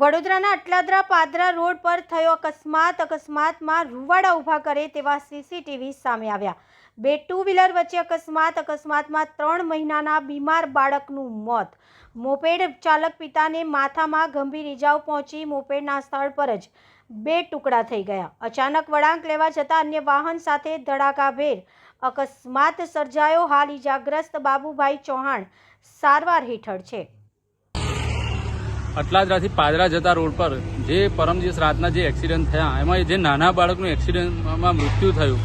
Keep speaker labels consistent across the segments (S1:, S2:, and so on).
S1: વડોદરાના અટલાદરા પાદરા રોડ પર થયો અકસ્માત. અકસ્માતમાં રૂવાડા ઊભા કરે તેવા સીસીટીવી સામે આવ્યા. બે ટુ વ્હીલર વચ્ચે અકસ્માત. અકસ્માતમાં ત્રણ મહિનાના બીમાર બાળકનું મોત. મોપેડ ચાલક પિતાને માથામાં ગંભીર ઇજાઓ પહોંચી મોપેડના સ્થળ પર જ બે ટુકડા થઈ ગયા. અચાનક વળાંક લેવા જતાં અન્ય વાહન સાથે ધડાકાભેર અકસ્માત સર્જાયો. હાલ ઇજાગ્રસ્ત બાબુભાઈ ચૌહાણ સારવાર હેઠળ છે.
S2: અટલાદરાથી પાદરા જતા રોડ પર જે પરમ દિવસ રાતના જે એક્સિડન્ટ થયા, એમાં જે નાના બાળકનું એક્સિડન્ટમાં મૃત્યુ થયું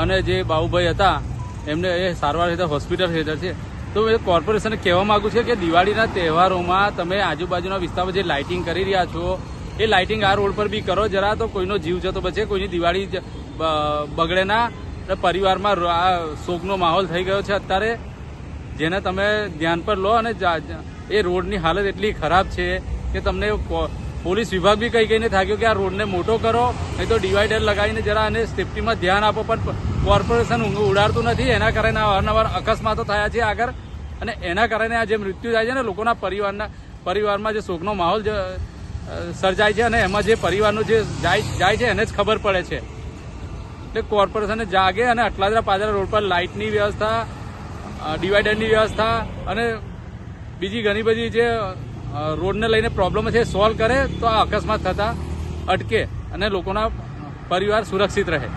S2: અને જે બાબુભાઈ હતા, એમને એ સારવાર હેઠળ હોસ્પિટલ હેઠળ છે. તો એ કોર્પોરેશને કહેવા માંગુ છે કે દિવાળીના તહેવારોમાં તમે આજુબાજુના વિસ્તારમાં જે લાઇટિંગ કરી રહ્યા છો, એ લાઇટિંગ આ રોડ પર બી કરો. જરા તો કોઈનો જીવ જતો બચે, કોઈની દિવાળી બગડે ના. પરિવારમાં શોકનો માહોલ થઈ ગયો છે અત્યારે. જેને તમે ધ્યાન પર લો અને એ રોડની હાલત એટલી ખરાબ છે કે તમને પોલીસ વિભાગ બી કહી કહીને થાક્યો કે આ રોડને મોટો કરો, નહીં તો ડિવાઈડર લગાવીને જરા અને સેફટીમાં ધ્યાન આપો, પણ કોર્પોરેશન ઉડાડતું નથી. એના કારણે અવારનવાર અકસ્માતો થયા છે આગળ. અને એના કારણે આ જે મૃત્યુ થાય છે ને લોકોના પરિવારના પરિવારમાં જે શોકનો માહોલ સર્જાય છે અને એમાં જે પરિવારનું જે જાય છે એને જ ખબર પડે છે. એટલે કોર્પોરેશને જાગે અને અટલાદરા પાદરા રોડ પર લાઇટની વ્યવસ્થા ડિવાઈડરની વ્યવસ્થા અને બીજી ઘણી બધી જે રોડને લઈને પ્રોબ્લેમ છે સોલ્વ કરે, તો આ અકસ્માત થતા અટકે અને લોકોના પરિવાર સુરક્ષિત રહે.